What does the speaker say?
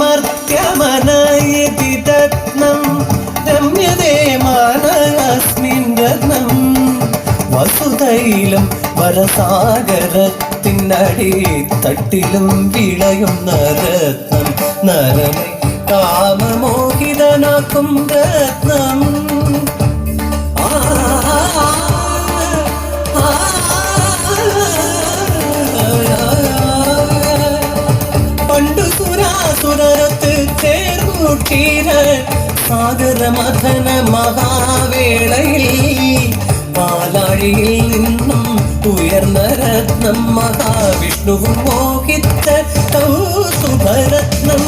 മർത്യമനയതി രത്നം രമ്യതേ മാനസ്മിൻ രത്നം വസുതൈലം വരസാഗരത്തിനടി തട്ടിലും വിളയുന്ന രത്നം നരനെ കാമമോഹിതനാക്കും രത്നം. സുരാസുരത്ത് ചേർന്നൂട്ടീര സാഗരമഥന മഹാവേളയിൽ പാലാഴിയിൽ നിന്നും ഉയർന്ന രത്നം മഹാവിഷ്ണുവും മോഹിച്ച കൗസുഭരത്നം